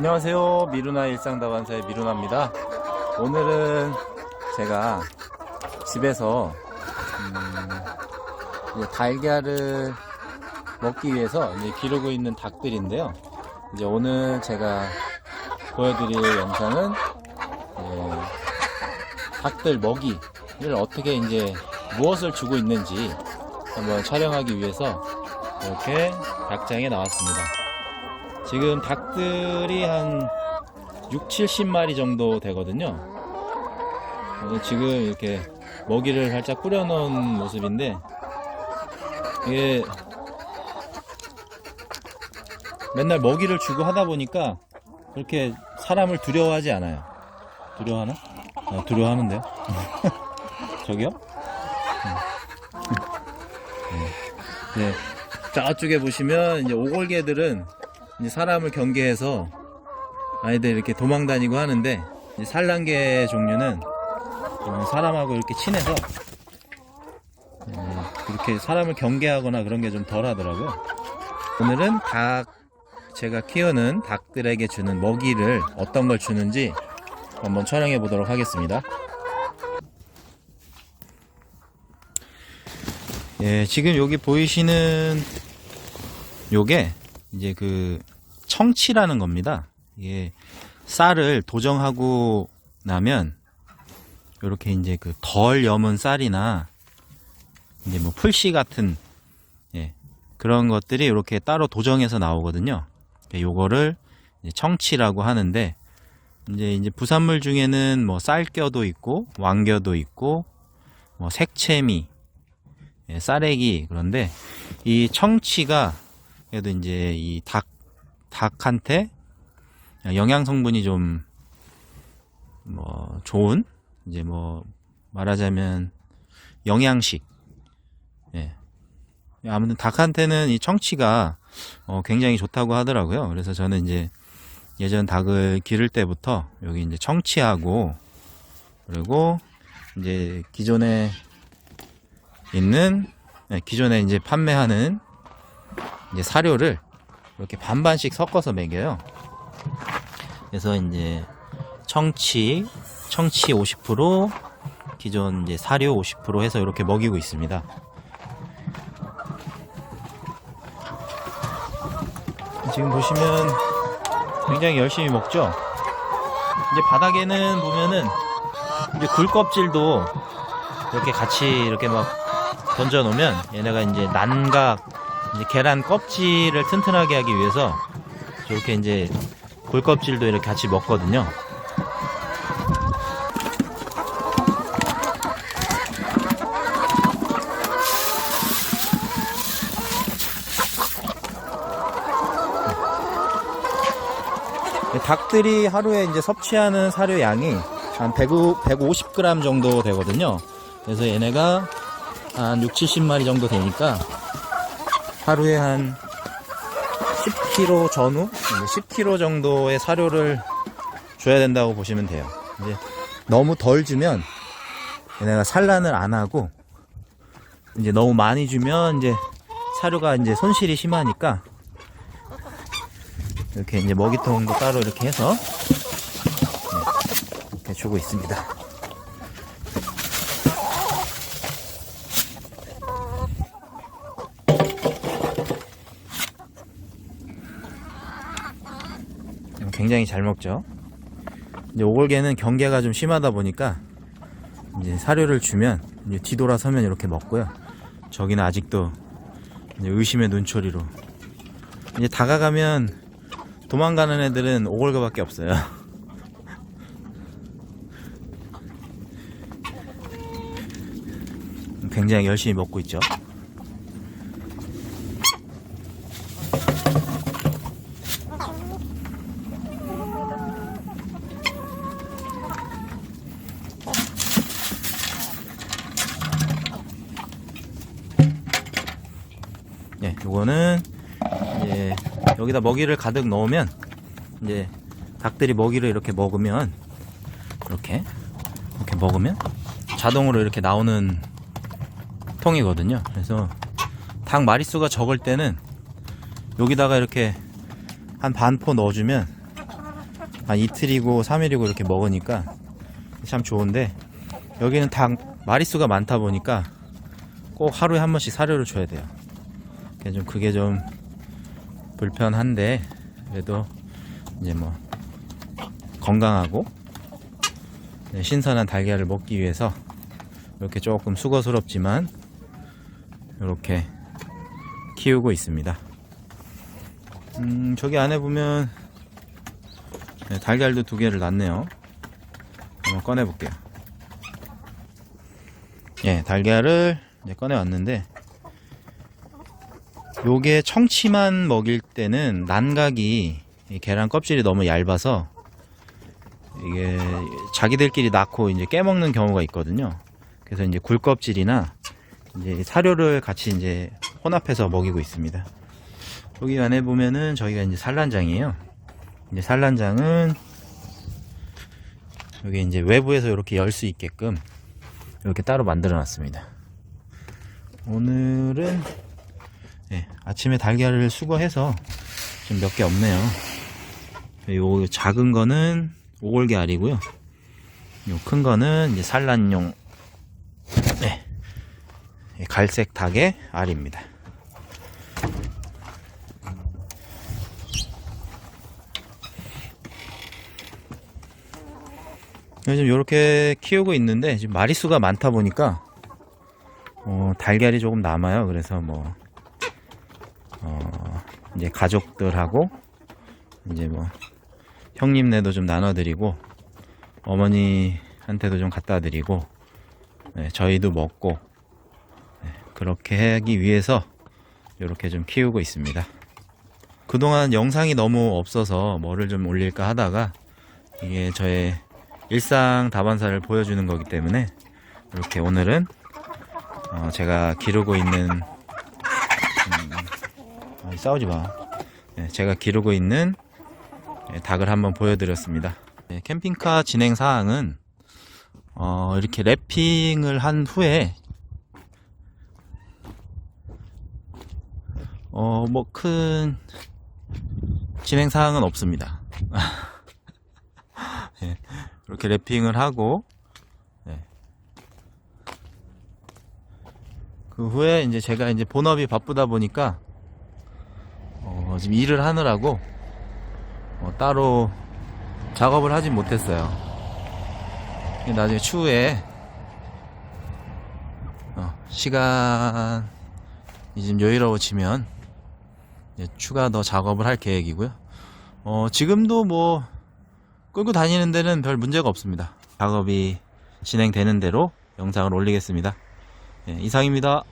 안녕하세요. 미루나 일상다반사의 미루나입니다. 오늘은 제가 집에서 음, 달걀을 먹기 위해서 이제 기르고 있는 닭들인데요. 이제 오늘 제가 보여드릴 영상은 예, 닭들 먹이를 어떻게 이제 무엇을 주고 있는지 한번 촬영하기 위해서 이렇게 닭장에 나왔습니다. 지금 닭들이 한 6, 70마리 정도 되거든요. 어, 지금 이렇게 먹이를 살짝 뿌려놓은 모습인데 이게 맨날 먹이를 주고 하다 보니까 그렇게 사람을 두려워하지 않아요. 두려워하나? 어, 두려워하는데요? 저기요? 네. 네. 저쪽에 보시면 이제 오골개들은 이제 사람을 경계해서 아이들 이렇게 도망 다니고 하는데 산란개 종류는 좀 사람하고 이렇게 친해서 음, 그렇게 사람을 경계하거나 그런 게 좀 덜 하더라고요. 오늘은 닭 제가 키우는 닭들에게 주는 먹이를 어떤 걸 주는지 한번 촬영해 보도록 하겠습니다. 예, 지금 여기 보이시는 요게 이제 그 청치라는 겁니다. 이게 쌀을 도정하고 나면 이렇게 이제 그덜 여문 쌀이나 이제 뭐 풀씨 같은 예, 그런 것들이 이렇게 따로 도정해서 나오거든요. 예, 요거를 청치라고 하는데 이제 이제 부산물 중에는 뭐 쌀겨도 있고 왕겨도 있고 뭐 색채미 예, 쌀애기 그런데 이 청치가 그래도 이제 이 닭 닭한테 영양 성분이 좀 뭐 좋은 이제 뭐 말하자면 영양식. 예. 아무튼 닭한테는 이 청치가 어 굉장히 좋다고 하더라고요. 그래서 저는 이제 예전 닭을 기를 때부터 여기 이제 청치하고 그리고 이제 기존에 있는 예, 기존에 이제 판매하는 이제 사료를 이렇게 반반씩 섞어서 먹여요. 그래서 이제 청치, 청치 50%, 기존 이제 사료 50% 해서 이렇게 먹이고 있습니다. 지금 보시면 굉장히 열심히 먹죠. 이제 바닥에는 보면은 이제 굴 껍질도 이렇게 같이 이렇게 막 던져 놓으면 얘네가 이제 난각 이제 계란 껍질을 튼튼하게 하기 위해서 저렇게 이제 굴 껍질도 이렇게 같이 먹거든요. 닭들이 하루에 이제 섭취하는 사료 양이 한 100, 150g 정도 되거든요. 그래서 얘네가 한 6, 70마리 정도 되니까 하루에 한 10kg 전후, 10kg 정도의 사료를 줘야 된다고 보시면 돼요. 이제 너무 덜 주면 얘네가 산란을 안 하고 이제 너무 많이 주면 이제 사료가 이제 손실이 심하니까 이렇게 이제 먹이통도 따로 이렇게 해서 네, 이렇게 주고 있습니다. 굉장히 잘 먹죠. 이제 오골개는 경계가 좀 심하다 보니까 이제 사료를 주면 이제 뒤돌아서면 이렇게 먹고요. 저기는 아직도 의심의 눈초리로 이제 다가가면 도망가는 애들은 오골개밖에 없어요. 굉장히 열심히 먹고 있죠. 예, 요거는 이제 여기다 먹이를 가득 넣으면 이제 닭들이 먹이를 이렇게 먹으면 이렇게 이렇게 먹으면 자동으로 이렇게 나오는 통이거든요. 그래서 닭 마리수가 적을 때는 여기다가 이렇게 한 반포 넣어주면 한 이틀이고 3일이고 이렇게 먹으니까 참 좋은데 여기는 닭 마리수가 많다 보니까 꼭 하루에 한 번씩 사료를 줘야 돼요. 그게 좀 그게 좀 불편한데 그래도 이제 뭐 건강하고 네, 신선한 달걀을 먹기 위해서 이렇게 조금 수고스럽지만 이렇게 키우고 있습니다. 음, 저기 안에 보면 네, 달걀도 두 개를 낳네요. 한번 꺼내 볼게요. 예, 달걀을 꺼내 왔는데 요게 청치만 먹일 때는 난각이 이 계란 껍질이 너무 얇아서 이게 자기들끼리 낳고 이제 깨먹는 경우가 있거든요. 그래서 이제 굴 껍질이나 이제 사료를 같이 이제 혼합해서 먹이고 있습니다. 여기 안에 보면은 저희가 이제 산란장이에요. 이제 산란장은 여기 이제 외부에서 이렇게 열 수 있게끔 이렇게 따로 만들어 놨습니다. 오늘은 네, 아침에 달걀을 수거해서 좀 몇 개 없네요. 요 작은 거는 오골개 알이고요. 요 큰 거는 이제 산란용 네, 갈색 닭의 알입니다. 요즘 이렇게 키우고 있는데 지금 마리수가 많다 보니까 어, 달걀이 조금 남아요. 그래서 뭐 어, 이제 가족들하고 이제 뭐 형님네도 좀 나눠드리고 어머니한테도 좀 갖다 드리고 네, 저희도 먹고 네, 그렇게 하기 위해서 이렇게 좀 키우고 있습니다. 그동안 영상이 너무 없어서 뭐를 좀 올릴까 하다가 이게 저의 일상 다반사를 보여주는 거기 때문에 이렇게 오늘은 어, 제가 기르고 있는 음, 아이, 싸우지 마. 네, 제가 기르고 있는 예, 닭을 한번 보여드렸습니다. 네, 캠핑카 진행 사항은 어, 이렇게 랩핑을 한 후에 어, 뭐 큰 진행 사항은 없습니다. 예, 이렇게 랩핑을 하고 네. 그 후에 이제 제가 이제 본업이 바쁘다 보니까 어, 지금 일을 하느라고 어, 따로 작업을 하진 못했어요. 나중에 추후에 어, 시간이 좀 여유로워지면 추가 더 작업을 할 계획이고요. 어, 지금도 뭐 끌고 다니는 데는 별 문제가 없습니다. 작업이 진행되는 대로 영상을 올리겠습니다. 예, 이상입니다.